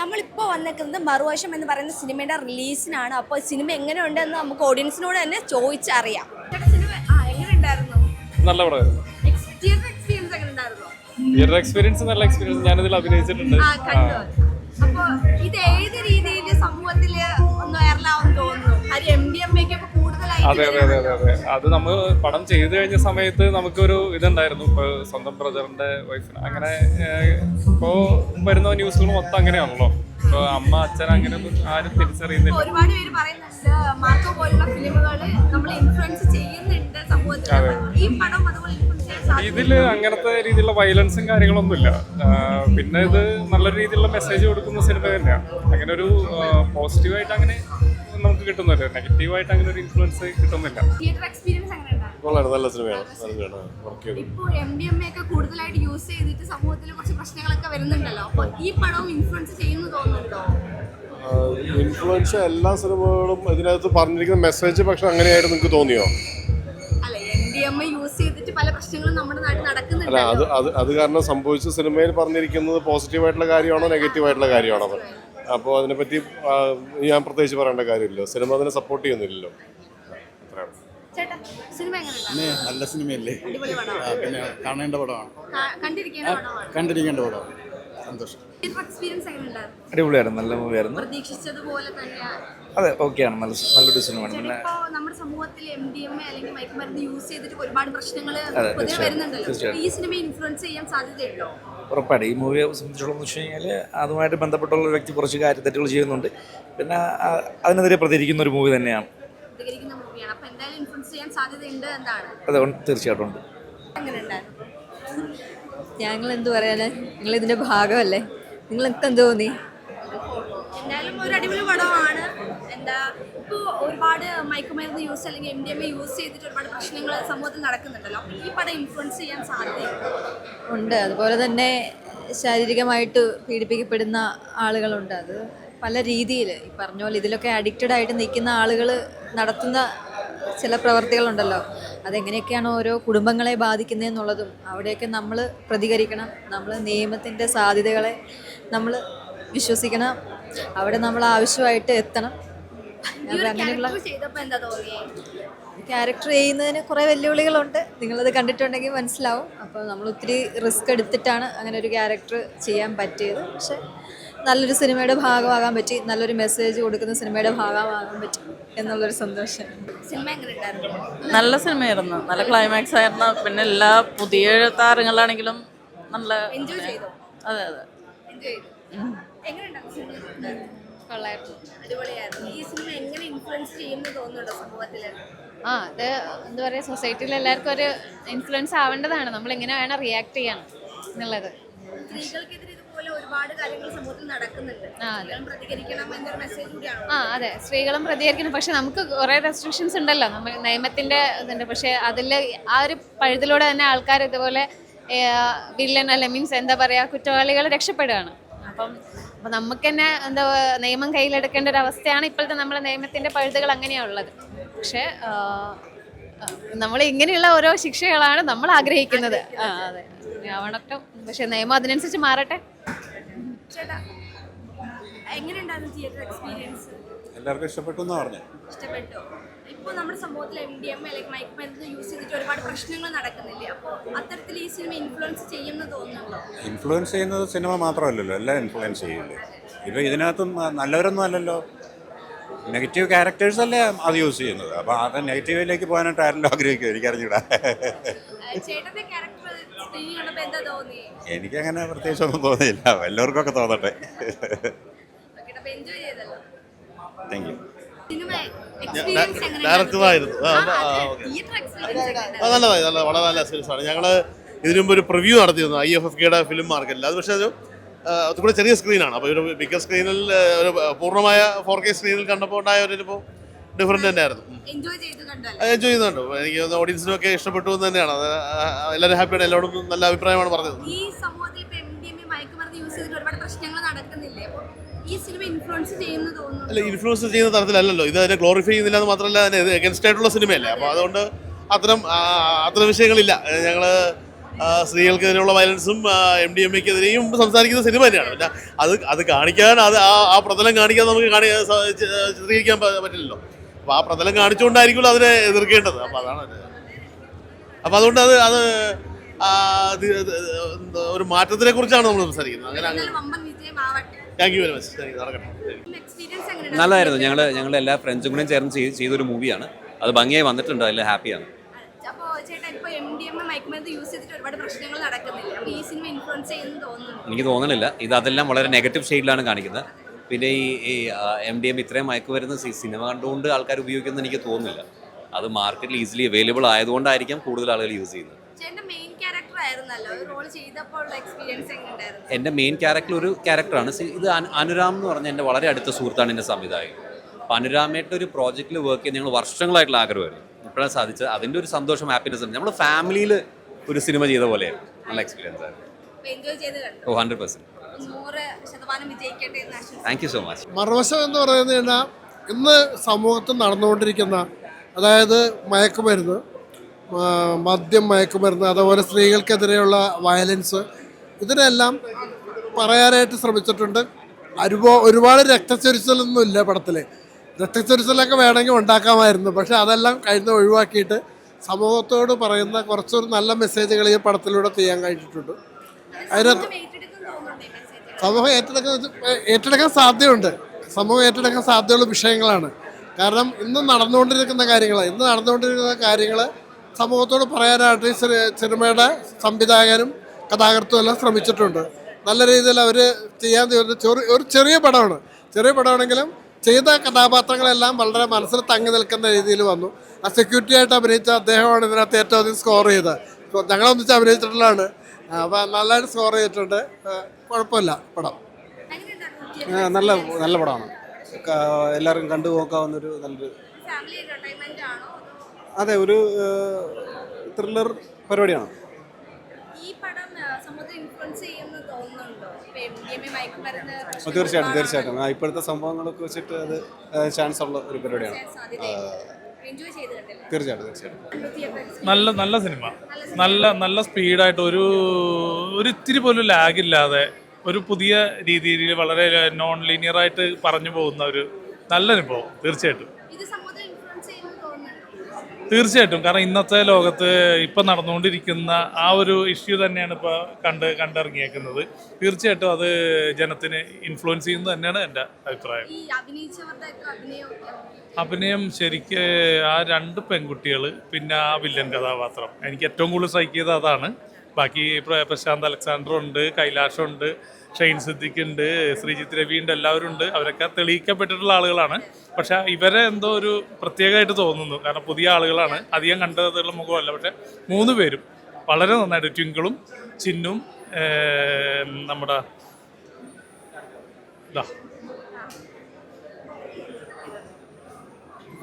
നമ്മളിപ്പോൾ വന്നേക്കുന്നത് മറുവശം എന്ന് പറയുന്ന സിനിമയുടെ റിലീസിനാണ്. അപ്പോൾ സിനിമ എങ്ങനെയുണ്ടെന്ന് നമുക്ക് ഓഡിയൻസിനോട് തന്നെ ചോദിച്ചറിയാം. നല്ല പടമായിരുന്നു. തിയേറ്റർ എക്സ്പീരിയൻസ് നല്ല എക്സ്പീരിയൻസ് ഞാനിതിൽ അഭിനയിച്ചിട്ടുണ്ട്. അപ്പോൾ ഇത് ഏത് രീതിയിൽ സമൂഹത്തിൽ ഒന്ന് വൈറലാവും തോന്നുന്നു? കാര്യം എം ഡി എം അതെ അതെ അതെ അതെ അതെ. അത് നമ്മൾ പടം ചെയ്തു കഴിഞ്ഞ സമയത്ത് നമുക്കൊരു ഇതുണ്ടായിരുന്നു. ഇപ്പൊ സ്വന്തം ബ്രദറിന്റെ വൈഫിന് അങ്ങനെ ഇപ്പോ വരുന്ന ന്യൂസുകൾ മൊത്തം അങ്ങനെയാണല്ലോ. ഇപ്പൊ അമ്മ അച്ഛൻ അങ്ങനെ ആരും തിരിച്ചറിയുന്നില്ല. ഒരുപാട് പേര് പറയുന്നുണ്ട് മാർക്കോ പോലുള്ള ഫിലിമുകൾ ഇൻഫ്ലുവൻസ് ചെയ്യുന്നുണ്ട് സമൂഹത്തിൽ ഈ പടം അതുപോലെ ഇതിൽ അങ്ങനത്തെ രീതിയിലുള്ള വയലൻസും കാര്യങ്ങളൊന്നുമില്ല. പിന്നെ ഇത് നല്ല രീതിയിലുള്ള മെസ്സേജ് കൊടുക്കുന്ന സിനിമ തന്നെയാണ് അങ്ങനെ ഒരു പോസിറ്റീവായിട്ട് അങ്ങനെ നമുക്ക് കിട്ടുന്നില്ല നെഗറ്റീവായിട്ട് അങ്ങനെ ഒരു ഇൻഫ്ലുവൻസ് കിട്ടുന്നില്ല. തിയേറ്റർ എക്സ്പീരിയൻസ് വളരെ നല്ല സിനിമയാണ് നല്ല സിനിമയാണ് വർക്ക് ചെയ്തു. ഇപ്പോൾ എം ഡി എം എ ഒക്കെ കൂടുതലായിട്ട് യൂസ് ചെയ്തിട്ട് സമൂഹത്തിൽ കുറച്ച് പ്രശ്നങ്ങളൊക്കെ വരുന്നുണ്ടല്ലോ. അപ്പോൾ ഈ പടവും ഇൻഫ്ലുവൻസ് ചെയ്യുന്നു തോന്നുന്നുണ്ടോ? ഇൻഫ്ലുവൻസ് എല്ലാ സിനിമകളും ഇതിനകത്ത് പറഞ്ഞിരിക്കുന്ന മെസ്സേജ് പക്ഷെ അങ്ങനെയായിട്ട് നിങ്ങൾക്ക് തോന്നിയോ? അല്ല M D M A use ചെയ്തിട്ട് പല പ്രശ്നങ്ങളും നമ്മുടെ നാട്ടിൽ അല്ല അത് അത് അത് കാരണം സംഭവിച്ച സിനിമയിൽ പറഞ്ഞിരിക്കുന്നത് പോസിറ്റീവായിട്ടുള്ള കാര്യമാണോ നെഗറ്റീവ് ആയിട്ടുള്ള കാര്യമാണോ? അത് അപ്പോൾ അതിനെപ്പറ്റി ഞാൻ പ്രത്യേകിച്ച് പറയേണ്ട കാര്യമില്ല സിനിമ അതിനെ സപ്പോർട്ട് ചെയ്യുന്നില്ലല്ലോ. അത്രയാണ്. ചേട്ടാ സിനിമ എങ്ങനെയുണ്ട് നല്ല സിനിമയല്ലേ? പിന്നെ കാണേണ്ട പടമാണ്. കണ്ടിരിക്കേണ്ട പടമാണ്. സന്തോഷം. അടിപൊളിയായിരുന്നു നല്ല മൂവിയായിരുന്നു. പ്രതീക്ഷിച്ചതുപോലെ തന്നെ അതെ ഓക്കെയാണ്. നല്ല നല്ലൊരു സിനിമയാണ്. പിന്നെ നമ്മുടെ സമൂഹത്തിൽ എം ഡി എം എ അല്ലെങ്കിൽ മയക്കുമരുന്ന് യൂസ് ചെയ്തിട്ട് ഒരുപാട് പ്രശ്നങ്ങൾ വരുന്നുണ്ടല്ലോ. ഈ സിനിമ ഇൻഫ്ലുവൻസ് ചെയ്യാൻ സാധ്യതയുണ്ടോ? ഉറപ്പായിട്ട്. ഈ മൂവിയെ സംബന്ധിച്ചിടത്തോളം വെച്ച് കഴിഞ്ഞാൽ അതുമായിട്ട് ബന്ധപ്പെട്ടുള്ള ഒരു വ്യക്തി കുറച്ച് കാര്യത്തെറ്റുകൾ ചെയ്യുന്നുണ്ട്. പിന്നെ അതിനെതിരെ പ്രതികരിക്കുന്ന ഒരു മൂവി തന്നെയാണ്. അതെ തീർച്ചയായിട്ടും ഉണ്ട്. ഞങ്ങൾ എന്ത് പറയാന്? നിങ്ങൾ ഇതിന്റെ ഭാഗമല്ലേ? നിങ്ങൾക്ക് എന്ത് തോന്നി? എന്തായാലും ഒരു അടിപൊളി പടമാണ്. എന്താ ഇപ്പോൾ ഒരുപാട് മയക്കുമരുന്ന് യൂസ് അല്ലെങ്കിൽ M D M A use ചെയ്തിട്ട് ഒരുപാട് പ്രശ്നങ്ങൾ സമൂഹത്തിൽ നടക്കുന്നുണ്ടല്ലോ. ഈ പടം ഇൻഫ്ലുവൻസ് ചെയ്യാൻ സാധ്യതയുണ്ട്? ഉണ്ട്. അതുപോലെ തന്നെ ശാരീരികമായിട്ട് പീഡിപ്പിക്കപ്പെടുന്ന ആളുകളുണ്ട്. അത് പല രീതിയിൽ ഈ പറഞ്ഞ പോലെ ഇതിലൊക്കെ അഡിക്റ്റഡ് ആയിട്ട് നിൽക്കുന്ന ആളുകൾ നടത്തുന്ന ചില പ്രവർത്തികളുണ്ടല്ലോ. അതെങ്ങനെയൊക്കെയാണ് ഓരോ കുടുംബങ്ങളെ ബാധിക്കുന്നതെന്നുള്ളതും അവിടെയൊക്കെ നമ്മൾ പ്രതികരിക്കണം. നമ്മൾ നിയമത്തിന്റെ സാധ്യതകളെ നമ്മൾ വിശ്വസിക്കണം. അവിടെ നമ്മൾ ആവശ്യമായിട്ട് എത്തണം. ക്യാരക്ടർ ചെയ്തപ്പോൾ എന്താ തോന്നിയേ? ക്യാരക്ടർ ചെയ്യുന്നതിന് കുറേ വെല്ലുവിളികളുണ്ട്. നിങ്ങളത് കണ്ടിട്ടുണ്ടെങ്കിൽ മനസ്സിലാവും. അപ്പോൾ നമ്മൾ ഒത്തിരി റിസ്ക് എടുത്തിട്ടാണ് അങ്ങനെ ഒരു ക്യാരക്ടർ ചെയ്യാൻ പറ്റിയത്. പക്ഷെ നല്ലൊരു സിനിമയുടെ ഭാഗമാകാൻ പറ്റി. നല്ലൊരു മെസ്സേജ് കൊടുക്കുന്ന സിനിമയുടെ ഭാഗമാകാൻ പറ്റി എന്നുള്ളൊരു സന്തോഷം. നല്ല സിനിമയായിരുന്നു. നല്ല ക്ലൈമാക്സ് ആയിരുന്നു. പിന്നെ എല്ലാ പുതിയ താരങ്ങളാണെങ്കിലും നല്ല എൻജോയ് ചെയ്തു. അതെ അതെ. കൊള്ളായിരുന്നു. അടിപൊളിയായിരുന്നു. ഈ സിനിമ എങ്ങനെ ഇൻഫ്ലുവൻസ് ചെയ്യുമെന്ന് തോന്നുന്നുണ്ടോ സമൂഹത്തിൽ ആ അത് എന്താ പറയുക സൊസൈറ്റിയിൽ എല്ലാവർക്കും ഒരു ഇൻഫ്ലുവൻസ് ആവേണ്ടതാണ്. നമ്മൾ എങ്ങനെ വേണം റിയാക്ട് ചെയ്യണം എന്നുള്ളത്. സ്ത്രീകൾക്കെതിരെ ഇതുപോലെ ഒരുപാട് കാര്യങ്ങൾ സമൂഹത്തിൽ നടക്കുന്നുണ്ട്. ആ, അതെ. പ്രതികരിക്കണം എന്നൊരു മെസ്സേജ് കൂടിയാണ്. ആ അതെ. സ്ത്രീകളും പ്രതികരിക്കണം. പക്ഷെ നമുക്ക് കുറേ റെസ്ട്രിക്ഷൻസ് ഉണ്ടല്ലോ. നമ്മൾ നിയമത്തിന്റെ ഇതുണ്ട്. പക്ഷെ അതിൽ ആ ഒരു പഴുതിലൂടെ തന്നെ ആൾക്കാർ ഇതുപോലെ വില്ലൻ അല്ല മീൻസ് എന്താ പറയുക കുറ്റവാളികൾ രക്ഷപ്പെടുകയാണ്. അപ്പം അപ്പം നമുക്ക് തന്നെ എന്താ നിയമം കയ്യിലെടുക്കേണ്ട ഒരു അവസ്ഥയാണ് ഇപ്പോഴത്തെ നമ്മളെ നിയമത്തിന്റെ പഴുതുകൾ അങ്ങനെയാണ് ഉള്ളത് പക്ഷേ നമ്മൾ ഇങ്ങനെയുള്ള ഓരോ ശിക്ഷകളാണ് നമ്മൾ ആഗ്രഹിക്കുന്നത്. അതെ. ആവണട്ടോ. പക്ഷെ നിയമം അതിനനുസരിച്ച് മാറട്ടെ? എല്ലാവർക്കും ഇഷ്ടപ്പെട്ടു ഇഷ്ടപ്പെട്ടു. ഇപ്പോൾ നമ്മുടെ സമൂഹത്തിൽ എം ഡി എം മൈക്ക് മയക്കുമരുന്ന് യൂസ് ഒരുപാട് പ്രശ്നങ്ങൾ നടക്കുന്നില്ലേ? അപ്പോൾ അത്തരത്തിൽ ഈ സിനിമ ഇൻഫ്ലുവൻസ് ചെയ്യുമെന്ന് തോന്നുന്നുണ്ടോ? ഇൻഫ്ലുവൻസ് ചെയ്യുന്നത് സിനിമ മാത്രമല്ലല്ലോ എല്ലാം ഇൻഫ്ലുവൻസ് ചെയ്യില്ലേ? ഇപ്പോൾ ഇതിനകത്തും നല്ലവരൊന്നും അല്ലല്ലോ. നെഗറ്റീവ് ക്യാരക്ടേഴ്സ് അല്ലേ അത് യൂസ് ചെയ്യുന്നത്? അപ്പോൾ അത് നെഗറ്റീവിലേക്ക് പോകാനായിട്ട് ആരെങ്കിലും ആഗ്രഹിക്കും എനിക്കറിഞ്ഞൂടാ. ചേട്ടന്റെ ക്യാരക്ടർ ഒന്നും തോന്നിയില്ല. എല്ലാവർക്കും ഒക്കെ എനിക്കങ്ങനെ തോന്നട്ടെ താങ്ക് യു ഡയറക്ടറായിരുന്നു. നല്ലതായി നല്ല വളരെ നല്ല എക്സ്പീരിയൻസ് ആണ്. ഞങ്ങൾ ഇതിനു മുമ്പ് ഒരു പ്രിവ്യൂ നടത്തിയിരുന്നു. ഐ എഫ് എഫ് കെയുടെ ഫിലിം മാർക്കറ്റിൽ അത് പക്ഷേ അത് അതുകൂടെ ചെറിയ സ്ക്രീനാണ് അപ്പോൾ ഒരു ബിഗർ സ്ക്രീനിൽ ഒരു പൂർണമായ ഫോർ കെ സ്ക്രീനിൽ കണ്ടപ്പോൾ ഉണ്ടായ ഒരു ഇപ്പോൾ ഡിഫറെന്റ് തന്നെയായിരുന്നു. എൻജോയ് ചെയ്യുന്നുണ്ട് എനിക്ക് ഓഡിയൻസിനും ഒക്കെ ഇഷ്ടപ്പെട്ടു എന്ന് തന്നെയാണ്. അത് എല്ലാവരും ഹാപ്പിയാണ് എല്ലാവരും നല്ല അഭിപ്രായമാണ് പറഞ്ഞത്. ഈ സമൂഹത്തിൽ മയക്കുമരുന്ന് യൂസ് ചെയ്തിട്ട് ഒരുപാട് പ്രശ്നങ്ങൾ നടക്കുന്നില്ലേ? ഈ സിനിമ ഇൻഫ്ലുവൻസ് ചെയ്യുന്നു അല്ല ഇൻഫ്ലുവൻസ് ചെയ്യുന്ന തരത്തിലല്ലല്ലോ. ഇത് അതിനെ ഗ്ലോറിഫൈ ചെയ്യുന്നില്ല എന്ന് മാത്രമല്ല അതിന് എഗൻസ്റ്റ് ആയിട്ടുള്ള സിനിമയല്ലേ അപ്പോൾ അതുകൊണ്ട് അത്തരം അത്തരം വിഷയങ്ങളില്ല. ഞങ്ങൾ സ്ത്രീകൾക്കെതിരെയുള്ള വയലൻസും എം ഡി എം എക്കെതിരെയും സംസാരിക്കുന്ന സിനിമ തന്നെയാണ്. പിന്നെ അത് അത് കാണിക്കാൻ അത് ആ ആ പ്രതലം കാണിക്കാൻ നമുക്ക് കാണി ചിത്രീകരിക്കാൻ പറ്റില്ലല്ലോ. അപ്പോൾ ആ പ്രതലം കാണിച്ചുകൊണ്ടായിരിക്കുമല്ലോ അതിനെ എതിർക്കേണ്ടത്. അപ്പോൾ അതാണ് അത്. അപ്പോൾ അതുകൊണ്ട് അത് അത് ഒരു മാറ്റത്തിനെ കുറിച്ചാണ് നമ്മൾ സംസാരിക്കുന്നത്. അങ്ങനെ അങ്ങനെ താങ്ക് യു വെരി മച്ച് നടക്കട്ടെ നല്ലതായിരുന്നു. ഞങ്ങൾ ഞങ്ങൾ എല്ലാ ഫ്രണ്ട്സും കൂടെ ചേർന്ന് ചെയ്ത് ചെയ്തൊരു മൂവിയാണ് അത് ഭംഗിയായി വന്നിട്ടുണ്ട്. അതിൽ ഹാപ്പിയാണ് അപ്പോ ചേട്ടാ ഇപ്പൊ എം ഡി എം മയക്കുമരുന്ന് യൂസ് ചെയ്തിട്ട് ഒരുപാട് പ്രശ്നങ്ങൾ നടക്കുന്നില്ല? ഈ സിനിമ ഇൻഫ്ലുവൻസ് ചെയ്യുന്നു തോന്നുന്നു. എനിക്ക് തോന്നണില്ല. ഇത് അതെല്ലാം വളരെ നെഗറ്റീവ് ഷെയ്ഡിലാണ് കാണിക്കുന്നത്. പിന്നെ ഈ എം ഡി എം ഇത്രയും മയക്കു വരുന്ന സിനിമ കണ്ടുകൊണ്ട് ആൾക്കാർ ഉപയോഗിക്കുന്നത് എനിക്ക് തോന്നുന്നില്ല. അത് മാർക്കറ്റിൽ ഈസിലി അവൈലബിൾ ആയതുകൊണ്ടായിരിക്കാം കൂടുതൽ ആളുകൾ യൂസ് ചെയ്യുന്നത്. ആയിരുന്നല്ലോ ഒരു റോൾ ചെയ്തപ്പോൾ എക്സ്പീരിയൻസ് എങ്ങനെയുണ്ടായിരുന്നു? എന്റെ മെയിൻ ക്യാരക്ടർ ഒരു ക്യാരക്ടറാണ് സി- ഇത് അനുരാം എന്ന് പറഞ്ഞ എന്റെ വളരെ അടുത്ത സുഹൃത്താണ് എന്റെ സംവിധായകൻ. അപ്പോൾ അനുരാമായിട്ട് ഒരു പ്രോജക്റ്റിൽ വർക്ക് ചെയ്യാൻ ഞങ്ങൾ വർഷങ്ങളായിട്ടുള്ള ആഗ്രഹമായിരുന്നു. ഇപ്പോഴാണ് സാധിച്ചത്. അതിന്റെ ഒരു സന്തോഷം ഹാപ്പിനെസ് ഉണ്ട് നമ്മൾ ഫാമിലിയിൽ ഒരു സിനിമ ചെയ്ത പോലെയായിരുന്നു. നല്ല എക്സ്പീരിയൻസ് ആയിരുന്നു. എൻജോയ് ചെയ്ത് കണ്ടു? ഓ hundred percent thank you so much മറുവശം എന്ന് പറയുന്നത് ഇന്ന് സമൂഹത്തിൽ നടന്നുകൊണ്ടിരിക്കുന്ന അതായത് മയക്കുമരുന്ന് മദ്യം മയക്കുമരുന്ന് അതുപോലെ സ്ത്രീകൾക്കെതിരെയുള്ള വയലൻസ് ഇതിനെല്ലാം പറയാനായിട്ട് ശ്രമിച്ചിട്ടുണ്ട്. അരുപോ ഒരുപാട് രക്തച്ചൊരിച്ചിലൊന്നും ഇല്ല പടത്തിൽ രക്തച്ചൊരിച്ചിലൊക്കെ വേണമെങ്കിൽ ഉണ്ടാക്കാമായിരുന്നു. പക്ഷെ അതെല്ലാം കഴിഞ്ഞ് ഒഴിവാക്കിയിട്ട് സമൂഹത്തോട് പറയുന്ന കുറച്ചൊരു നല്ല മെസ്സേജുകൾ ഈ പടത്തിലൂടെ ചെയ്യാൻ കഴിഞ്ഞിട്ടുണ്ട്. അതിനകത്ത് സമൂഹം ഏറ്റെടുക്കാൻ ഏറ്റെടുക്കാൻ സാധ്യതയുണ്ട്. സമൂഹം ഏറ്റെടുക്കാൻ സാധ്യതയുള്ള വിഷയങ്ങളാണ്. കാരണം ഇന്ന് നടന്നുകൊണ്ടിരിക്കുന്ന കാര്യങ്ങൾ ഇന്ന് നടന്നുകൊണ്ടിരിക്കുന്ന കാര്യങ്ങൾ സമൂഹത്തോട് പറയാനായിട്ട് ഈ സിനി- സിനിമയുടെ സംവിധായകനും കഥാകൃത്തും എല്ലാം ശ്രമിച്ചിട്ടുണ്ട്. നല്ല രീതിയിൽ അവർ ചെയ്യാൻ തീർന്ന ചെറിയ ഒരു ചെറിയ പടമാണ്. ചെറിയ പടമാണെങ്കിലും ചെയ്ത കഥാപാത്രങ്ങളെല്ലാം വളരെ മനസ്സിൽ തങ്ങി നിൽക്കുന്ന രീതിയിൽ വന്നു. ആ സെക്യൂരിറ്റി ആയിട്ട് അഭിനയിച്ച അദ്ദേഹമാണ് ഇതിനകത്ത് ഏറ്റവും അധികം സ്കോർ ചെയ്തത്. ഞങ്ങളൊന്നിച്ച് അഭിനയിച്ചിട്ടുള്ളതാണ്. അപ്പോൾ നല്ലതായിട്ട് സ്കോർ ചെയ്തിട്ടുണ്ട്. കുഴപ്പമില്ല പടം. നല്ല നല്ല പടമാണ്. എല്ലാവരും കണ്ടു നോക്കാവുന്നൊരു നല്ലൊരു അതോ ഒരു ത്രില്ലർ പരിപാടിയാണ്. തീർച്ചയായിട്ടും തീർച്ചയായിട്ടും. ഇപ്പോഴത്തെ സംഭവങ്ങളൊക്കെ വെച്ചിട്ട് അത് ചാൻസ് ഉള്ള ഒരു പരിപാടിയാണ്. എൻജോയ് ചെയ്ത് കണ്ടില്ലേ തീർച്ചയായിട്ടും തീർച്ചയായിട്ടും. നല്ല നല്ല സിനിമ. നല്ല നല്ല സ്പീഡായിട്ട് ഒരു ഒരു ഇത്തിരി പോലും ലാഗില്ലാതെ ഒരു പുതിയ രീതിയിൽ വളരെ നോൺ ലീനിയറായിട്ട് പറഞ്ഞു പോകുന്ന ഒരു നല്ല അനുഭവം തീർച്ചയായിട്ടും ഇത് സമൂഹത്തെ ഇൻഫ്ലുവൻസ് ചെയ്യുമെന്ന് തോന്നുന്നുണ്ടോ തീർച്ചയായിട്ടും. കാരണം ഇന്നത്തെ ലോകത്ത് ഇപ്പം നടന്നുകൊണ്ടിരിക്കുന്ന ആ ഒരു ഇഷ്യൂ തന്നെയാണ് ഇപ്പോൾ കണ്ട് കണ്ടിറങ്ങിയേക്കുന്നത്. തീർച്ചയായിട്ടും അത് ജനത്തിന് ഇൻഫ്ലുവൻസ് ചെയ്യുന്നത് തന്നെയാണ് എന്റെ അഭിപ്രായം. അഭിനയം ശരിക്ക് ആ രണ്ട് പെൺകുട്ടികൾ പിന്നെ ആ വില്ലൻ കഥാപാത്രം. എനിക്ക് ഏറ്റവും കൂടുതൽ സഹിക്കിയത് അതാണ്. ബാക്കി പ്ര- പ്രശാന്ത് അലക്സാണ്ടർ ഉണ്ട് കൈലാഷം ഷെയ്ൻ സിദ്ദിഖ് ഉണ്ട് ശ്രീജിത്ത് രവി ഉണ്ട് എല്ലാവരും ഉണ്ട് അവരൊക്കെ തെളിയിക്കപ്പെട്ടിട്ടുള്ള ആളുകളാണ്. പക്ഷെ ഇവരെ എന്തോ ഒരു പ്രത്യേകമായിട്ട് തോന്നുന്നു. കാരണം പുതിയ ആളുകളാണ്. അധികം കണ്ടതുള്ള മുഖമല്ല. പക്ഷെ മൂന്ന് പേരും വളരെ നന്നായിട്ട് ട്വിങ്കിളും ചിന്നും നമ്മുടെ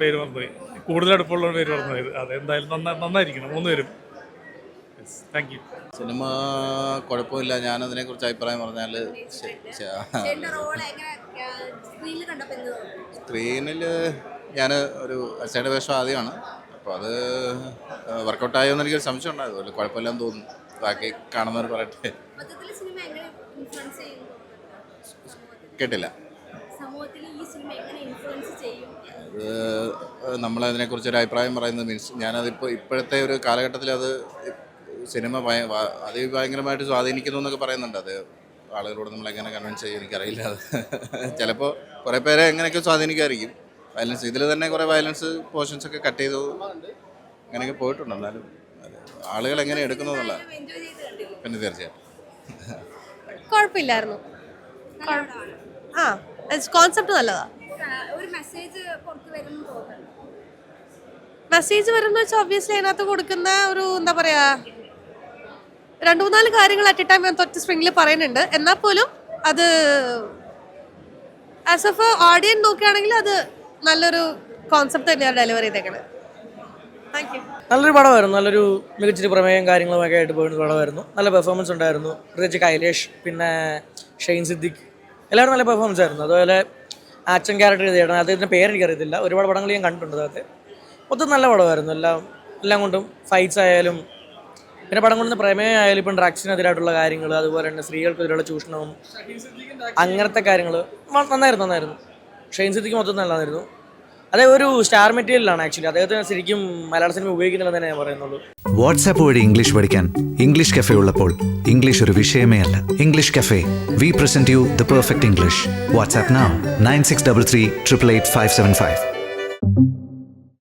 പേര് മറന്നുപോയി. കൂടുതൽ അടുപ്പമുള്ള പേര് മറന്നുപോയത് അതെന്തായാലും നന്നാ നന്നായിരിക്കണം. മൂന്ന് പേരും. താങ്ക് യു സിനിമ കുഴപ്പമില്ല. ഞാനതിനെ കുറിച്ച് അഭിപ്രായം പറഞ്ഞാൽ സ്ക്രീനിൽ ഞാൻ ഒരു അച്ഛയുടെ വേഷം ആദ്യമാണ്. അപ്പോൾ അത് വർക്കൗട്ടായോ എന്ന് എനിക്കൊരു സംശയം ഉണ്ടായിരുന്നു അതുപോലെ കുഴപ്പമില്ലെന്ന് തോന്നുന്നു. ബാക്കി കാണുന്നവർ പറയട്ടെ. മൊത്തത്തിൽ സിനിമ എങ്ങനെ ഇൻഫ്ലുവൻസ് ചെയ്യും? കേട്ടില്ല. സമൂഹത്തിൽ ഈ സിനിമ എങ്ങനെ ഇൻഫ്ലുവൻസ് ചെയ്യും? അത് നമ്മളതിനെക്കുറിച്ച് ഒരു അഭിപ്രായം പറയുന്നത് മീൻസ് ഞാനതിപ്പോൾ ഇപ്പോഴത്തെ ഒരു കാലഘട്ടത്തിൽ അത് സിനിമ ഭയ ഭയങ്കരമായിട്ട് സ്വാധീനിക്കുന്നു എന്നൊക്കെ പറയുന്നുണ്ട്. അത് ആളുകളോട് നമ്മൾ എങ്ങനെ കൺവിൻസ് ചെയ്യും എനിക്കറിയില്ല. അത് ചിലപ്പോൾ കുറേ പേരെ എങ്ങനെയൊക്കെ സ്വാധീനിക്കായിരിക്കും വയലൻസ് ഇതിൽ തന്നെ കുറേ വയലൻസ് പോർഷൻസ് ഒക്കെ കട്ട് ചെയ്തു. അങ്ങനെയൊക്കെ പോയിട്ടുണ്ട്. എന്നാലും അത് ആളുകൾ എങ്ങനെ എടുക്കുന്നു എന്നുള്ള പിന്നെ തീർച്ചയായിട്ടും. കുഴപ്പമില്ലായിരുന്നു. ആ കോൺസെപ്റ്റ് നല്ലതാ. ഒരു മെസ്സേജ് വരുന്നു തോന്നുന്നു. മെസ്സേജ് വരുന്ന വെച്ചാൽ ഒബ്വിയസ്ലി അതിനകത്ത് കൊടുക്കുന്ന ഒരു എന്താ പറയാ രണ്ടു മൂന്നാൽ കാര്യങ്ങൾ അറ്റ് എ ടൈം ഒറ്റ സ്ട്രിങ്ങിൽ പറയുന്നുണ്ട്. എന്നാൽ പോലും അത് ആസ് എഫ് ഓഡിയൻ നോക്കുകയാണെങ്കിൽ അത് നല്ലൊരു കോൺസെപ്റ്റ് തന്നെയാണ് ഡെലിവറി ചെയ്തേക്കണത്. താങ്ക് യു നല്ലൊരു പടമായിരുന്നു. നല്ലൊരു മികച്ചൊരു പ്രമേയം കാര്യങ്ങളുമൊക്കെ ആയിട്ട് പോയിരുന്ന പടമായിരുന്നു. നല്ല പെർഫോമൻസ് ഉണ്ടായിരുന്നു. പ്രത്യേകിച്ച് കൈലേഷ് പിന്നെ ഷെയ്ൻ സിദ്ദിഖ്. എല്ലാവരും നല്ല പെർഫോമൻസ് ആയിരുന്നു. അതുപോലെ ആക്ഷൻ ക്യാരക്ടർ ചെയ്തിട്ടുണ്ട് അദ്ദേഹത്തിന്റെ പേരെനിക്കറിയത്തില്ല ഒരുപാട് പടങ്ങൾ ഞാൻ കണ്ടിട്ടുണ്ട് അതൊക്കെ മൊത്തം നല്ല പടമായിരുന്നു. എല്ലാം എല്ലാം കൊണ്ടും ഫൈറ്റ്സ് ആയാലും പിന്നെ പടം കൊണ്ടുവന്ന പ്രമേയം ആയാലും ഇപ്പം ഡ്രഗ്സിനെതിരായിട്ടുള്ള കാര്യങ്ങൾ അതുപോലെ തന്നെ സ്ത്രീകൾക്കെതിരെയുള്ള ചൂഷണവും അങ്ങനത്തെ കാര്യങ്ങൾ നന്നായിരുന്നു നന്നായിരുന്നു. ഷെയിൻ സിദ്ദിഖ് മൊത്തം നല്ലതായിരുന്നു. അതേ ഒരു സ്റ്റാർ മെറ്റീരിയലാണ് ആക്ച്വലി അദ്ദേഹത്തിന് ശരിക്കും മലയാള സിനിമ ഉപയോഗിക്കുന്നില്ലെന്ന് തന്നെ ഞാൻ പറയുന്നുള്ളൂ. വാട്സാപ്പ് വഴി ഇംഗ്ലീഷ് പഠിക്കാൻ ഇംഗ്ലീഷ് കഫേ ഉള്ളപ്പോൾ ഇംഗ്ലീഷ് ഒരു വിഷയമേ അല്ല. English cafe. We present you the perfect English WhatsApp nine six double three triple eight five seven five